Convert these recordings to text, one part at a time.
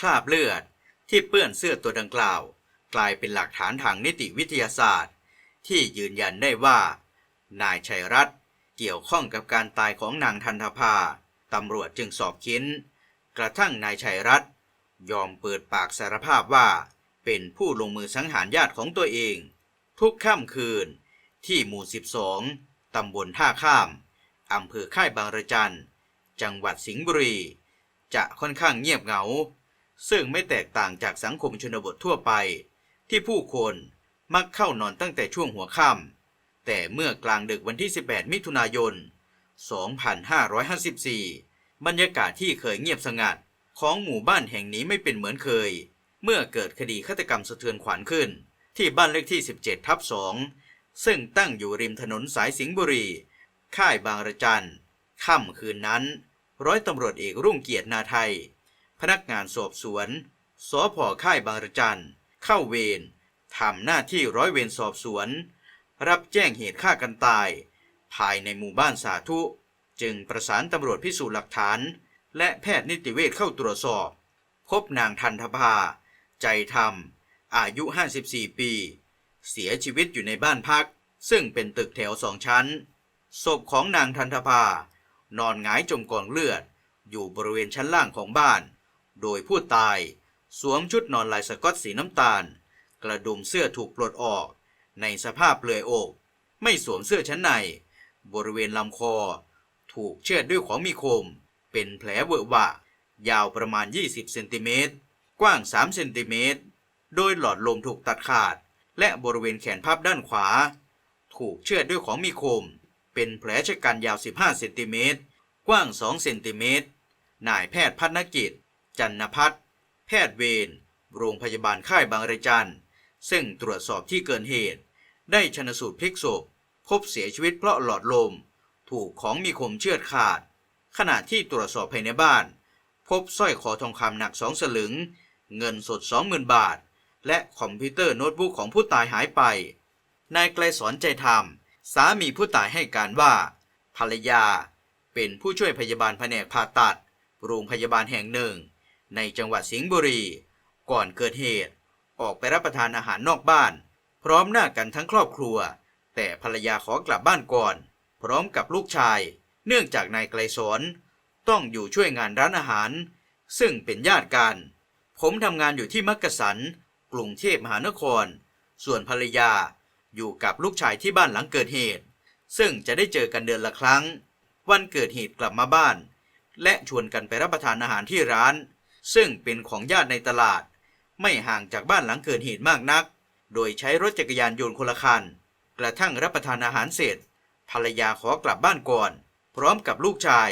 คราบเลือด ที่เปื้อนเสื้อตัวดังกล่าว กลายเป็นหลักฐานทางนิติวิทยาศาสตร์ ที่ยืนยันได้ว่า นายชัยรัตน์เกี่ยวข้องกับการตายของนางทันทภาตำรวจจึงสอบเค้น กระทั่งนายชัยรัตน์ยอมเปิดปากสารภาพว่า เป็นผู้ลงมือสังหารญาติของตัวเอง ทุกค่ำคืน ที่หมู่ 12 ตำบลท่าข้ามอำเภอค่ายบางระจัน จังหวัดสิงห์บุรี จะค่อนข้างเงียบเหงา ซึ่งไม่แตกต่างจากสังคมชนบททั่วไป ที่ผู้คนมักเข้านอนตั้งแต่ช่วงหัวค่ำแต่เมื่อกลางดึกวันที่ 18 มิถุนายน 2554 บรรยากาศที่เคยเงียบสงัดของหมู่บ้านแห่งนี้ไม่เป็นเหมือนเคย เมื่อเกิดคดีฆาตกรรมสะเทือนขวัญขึ้น ที่บ้านเลขที่ 17 ทับ 2 ซึ่งตั้งอยู่ริมถนนสายสิงห์บุรี ค่ายบางระจันค่ำคืนนั้น ร้อยตำรวจเอกรุ่งเกียรตินาไทย พนักงานสอบสวนสพค่ายบางระจัน เข้าเวรทำหน้าที่ร้อยเวรสอบสวน รับแจ้งเหตุฆ่ากันตาย ภายในหมู่บ้านสาธุ จึงประสานตำรวจพิสูจน์หลักฐาน และแพทย์นิติเวชเข้าตรวจสอบ พบนางทันทภา ใจธรรม อายุ 54 ปี เสียชีวิตอยู่ในบ้านพัก ซึ่งเป็นตึกแถวสองชั้น ศพของนางทันทภานอนหงายจมกองเลือด อยู่บริเวณชั้นล่างของบ้าน โดยผู้ตาย สวมชุดนอนลายสก๊อตสีน้ำตาล กระดุมเสื้อถูกปลดออก ในสภาพเปลือยอก ไม่สวมเสื้อชั้นใน บริเวณลำคอ ถูกเชือดด้วยของมีคม เป็นแผลเวอะหวะ ยาวประมาณ 20 เซนติเมตร กว้าง 3 เซนติเมตร โดยหลอดลมถูกตัดขาด และบริเวณแขนพับด้านขวา ถูกเชือดด้วยของมีคม เป็นแผลชะกันยาว 15 เซนติเมตร กว้าง 2 เซนติเมตรนายแพทย์พัฒนกิจ จันนพัฒน์แพทย์เวรโรงพยาบาลค่ายบางระจัน ซึ่งตรวจสอบที่เกิดเหตุ ได้ชนสูตรพลิกศพ พบเสียชีวิตเพราะหลอดลม ถูกของมีคมเชือดขาด ขณะที่ตรวจสอบภายในบ้าน พบสร้อยคอทองคำหนักสองสลึง เงินสด 20,000 บาท และคอมพิวเตอร์โน้ตบุ๊กของผู้ตายหายไป นายไกลสอนใจธรรม สามีผู้ตายให้การว่า ภรรยา เป็นผู้ช่วยพยาบาลแผนกผ่าตัด โรงพยาบาลแห่งหนึ่ง ในจังหวัดสิงห์บุรี ก่อนเกิดเหตุ ออกไปรับประทานอาหารนอกบ้าน พร้อมหน้ากันทั้งครอบครัว แต่ภรรยาขอกลับบ้านก่อน พร้อมกับลูกชาย เนื่องจากนายไกลสอนต้องอยู่ช่วยงานร้านอาหาร ซึ่งเป็นญาติกัน ผมทำงานอยู่ที่มักกะสันกรุงเทพมหานคร ส่วนภรรยาอยู่กับลูกชายที่บ้านหลังเกิดเหตุ ซึ่งจะได้เจอกันเดือนละครั้ง วันเกิดเหตุกลับมาบ้าน และชวนกันไปรับประทานอาหารที่ร้าน ซึ่งเป็นของญาติในตลาด ไม่ห่างจากบ้านหลังเกิดเหตุมากนัก โดยใช้รถจักรยานยนต์คนละคัน กระทั่งรับประทานอาหารเสร็จ ภรรยาขอกลับบ้านก่อน พร้อมกับลูกชาย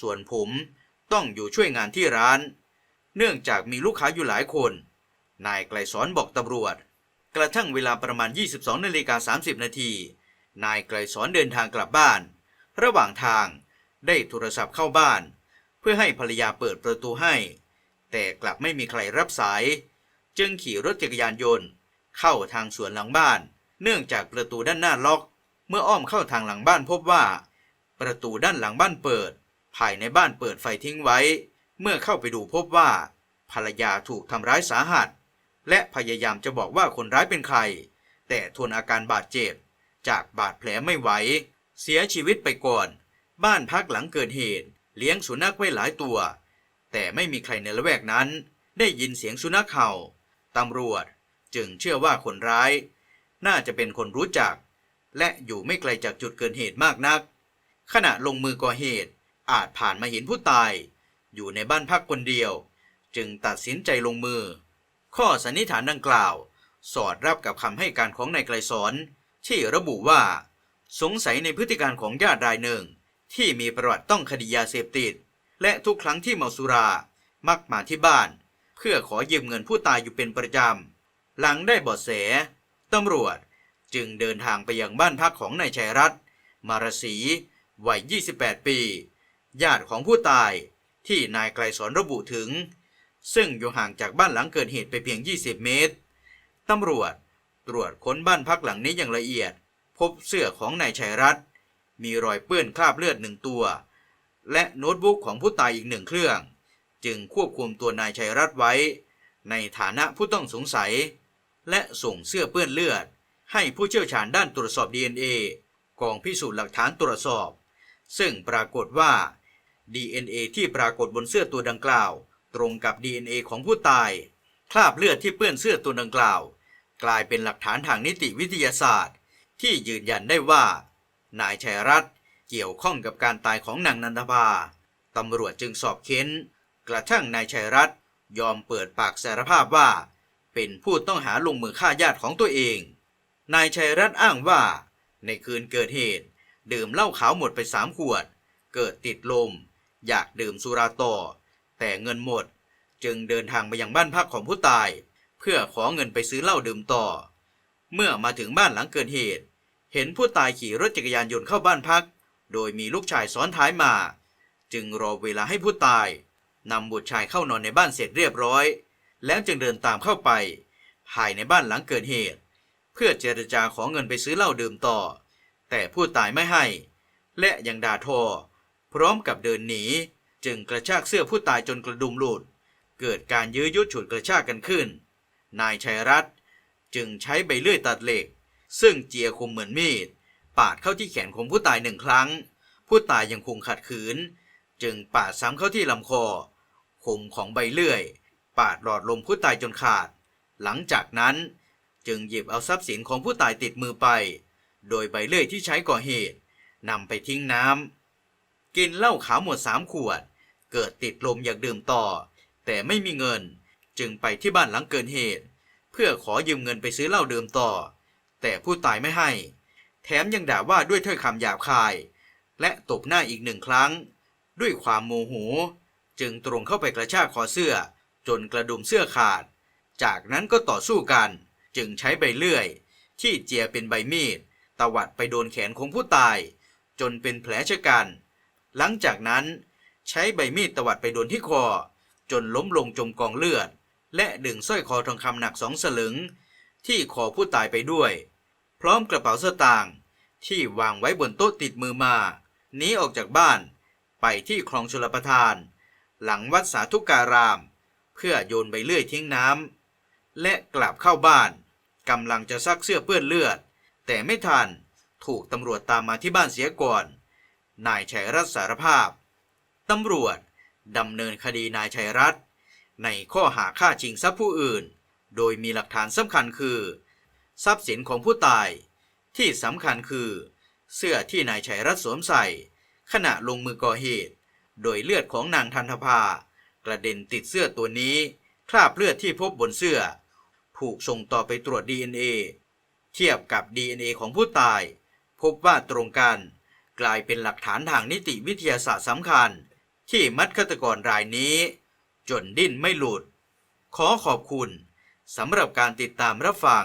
ส่วนผมต้องอยู่ช่วยงานที่ร้าน เนื่องจากมีลูกค้าอยู่หลายคน นายไกลสอนบอกตำรวจ กระทั่งเวลาประมาณ 22นาฬิกา30 นาที นายไกลสอนเดินทางกลับบ้าน ระหว่างทางได้โทรศัพท์เข้าบ้าน เพื่อให้ภรรยาเปิดประตูให้ แต่กลับไม่มีใครรับสาย จึงขี่รถจักรยานยนต์ เข้าทางสวนหลังบ้าน เนื่องจากประตูด้านหน้าล็อก เมื่ออ้อมเข้าทางหลังบ้านพบว่า ประตูด้านหลังบ้านเปิด ภายในบ้านเปิดไฟทิ้งไว้ เมื่อเข้าไปดูพบว่า ภรรยาถูกทำร้ายสาหัส และพยายามจะบอกว่าคนร้ายเป็นใคร แต่ทนอาการบาดเจ็บ จากบาดแผลไม่ไหวเสียชีวิตไปก่อน บ้านพักหลังเกิดเหตุ เลี้ยงสุนัขไว้หลายตัว แต่ไม่มีใครในละแวกนั้น ได้ยินเสียงสุนัขเห่าตำรวจจึงเชื่อว่าคนร้าย น่าจะเป็นคนรู้จัก และอยู่ไม่ไกลจากจุดเกิดเหตุมากนัก ขณะลงมือก่อเหตุอาจผ่านมาเห็นผู้ตาย อยู่ในบ้านพักคนเดียว จึงตัดสินใจลงมือ ข้อสันนิษฐานดังกล่าว สอดรับกับคำให้การของนายไกลสอนที่ระบุว่า สงสัยในพฤติการของญาติรายหนึ่ง ที่มีประวัติต้องคดียาเสพติด และทุกครั้งที่เมาสุรา มักมาที่บ้าน เพื่อขอยืมเงินผู้ตายอยู่เป็นประจำ หลังได้บาะแสตำรวจจึงเดินทางไปยังบ้านพักของนายชัยรัตน์มารศรีวัย 28 ปี ญาติของผู้ตายที่นายไกลสอนระบุถึง ซึ่งอยู่ห่างจากบ้านหลังเกิดเหตุไปเพียง 20 เมตร ตำรวจตรวจค้นบ้านพักหลังนี้อย่างละเอียด พบเสื้อของนายชัยรัตน์มีรอยเปื้อนคราบเลือดหนึ่งตัว และโน้ตบุ๊กของผู้ตายอีกหนึ่งเครื่อง จึงควบคุมตัวนายชัยรัตน์ไว้ ในฐานะผู้ต้องสงสัย และส่งเสื้อเปื้อนเลือด ให้ผู้เชี่ยวชาญด้านตรวจสอบ DNA กองพิสูจน์หลักฐานตรวจสอบ ซึ่งปรากฏว่า DNA ที่ปรากฏบนเสื้อตัวดังกล่าว ตรงกับ DNA ของผู้ตาย คราบเลือดที่เปื้อนเสื้อตัวดังกล่าว กลายเป็นหลักฐานทางนิติวิทยาศาสตร์ ที่ยืนยันได้ว่า นายชัยรัตน์ เกี่ยวข้องกับการตายของนางนันทภาตำรวจจึงสอบเค้น กระทั่งนายชัยรัตน์ยอมเปิดปากสารภาพว่า เป็นผู้ต้องหาลงมือฆ่าญาติของตัวเอง นายชัยรัตน์อ้างว่า ในคืนเกิดเหตุ ดื่มเหล้าขาวหมดไปสามขวด เกิดติดลม อยากดื่มสุราต่อ แต่เงินหมด จึงเดินทางไปยังบ้านพักของผู้ตาย เพื่อขอเงินไปซื้อเหล้าดื่มต่อ เมื่อมาถึงบ้านหลังเกิดเหตุ เห็นผู้ตายขี่รถจักรยานยนต์เข้าบ้านพัก โดยมีลูกชายซ้อนท้ายมา จึงรอเวลาให้ผู้ตายนำบุตรชายเข้านอนในบ้านเสร็จเรียบร้อย แล้วจึงเดินตามเข้าไป ภายในบ้านหลังเกิดเหตุ เพื่อเจรจาขอเงินไปซื้อเหล้าดื่มต่อ แต่ผู้ตายไม่ให้ และยังด่าทอ พร้อมกับเดินหนี จึงกระชากเสื้อผู้ตายจนกระดุมหลุด เกิดการยื้อยุดฉุดกระชากกันขึ้น นายชัยรัตน์จึงใช้ใบเลื่อยตัดเหล็ก ซึ่งเจียคมเหมือนมีด ปาดเข้าที่แขนของผู้ตายหนึ่งครั้ง ผู้ตายยังคงขัดขืน จึงปาดซ้ำเข้าที่ลำคอ คมของใบเลื่อย ปาดหลอดลมผู้ตายจนขาด หลังจากนั้นจึงหยิบเอาทรัพย์สินของผู้ตายติดมือไป โดยใบเลื่อยที่ใช้ก่อเหตุนำไปทิ้งน้ำกินเหล้าขาวหมดสามขวด เกิดติดลมอยากดื่มต่อ แต่ไม่มีเงินจึงไปที่บ้านหลังเกิดเหตุ เพื่อขอยืมเงินไปซื้อเหล้าดื่มต่อ แต่ผู้ตายไม่ให้ แถมยังด่าว่าด้วยถ้อยคำหยาบคาย และตบหน้าอีกหนึ่งครั้ง ด้วยความโมโห จึงตรงเข้าไปกระชากคอเสื้อ จนกระดุมเสื้อขาด จากนั้นก็ต่อสู้กัน จึงใช้ใบเลื่อย ที่เจียเป็นใบมีดตวัดไปโดนแขนของผู้ตาย จนเป็นแผลชะกัน หลังจากนั้น ใช้ใบมีดตวัดไปโดนที่คอ จนล้มลงจมกองเลือด และดึงสร้อยคอทองคำหนักสองสลึง ที่คอผู้ตายไปด้วย พร้อมกระเป๋าเสื้อตาง ที่วางไว้บนโต๊ะติดมือมาหนีออกจากบ้าน ไปที่คลองชลประทาน หลังวัดสาธุการาม เพื่อโยนใบเลื่อยทิ้งน้ำและกลับเข้าบ้านกำลังจะซักเสื้อเปื้อนเลือด แต่ไม่ทันถูกตำรวจตามมาที่บ้านเสียก่อน นายชัยรัตน์สารภาพตำรวจดำเนินคดีนายชัยรัตน์ในข้อหาฆ่าชิงทรัพย์ผู้อื่น โดยมีหลักฐานสำคัญคือ ทรัพย์สินของผู้ตาย ที่สำคัญคือ เสื้อที่นายชัยรัตน์สวมใส่ ขณะลงมือก่อเหตุ โดยเลือดของนางทันทภากระเด็นติดเสื้อตัวนี้ คราบเลือดที่พบบนเสื้อ ถูกส่งต่อไปตรวจ DNA เทียบกับ DNA ของผู้ตาย พบว่าตรงกัน กลายเป็นหลักฐานทางนิติวิทยาศาสตร์สำคัญ ที่มัดฆาตกรรายนี้ จนดิ้นไม่หลุด ขอขอบคุณสำหรับการติดตามรับฟัง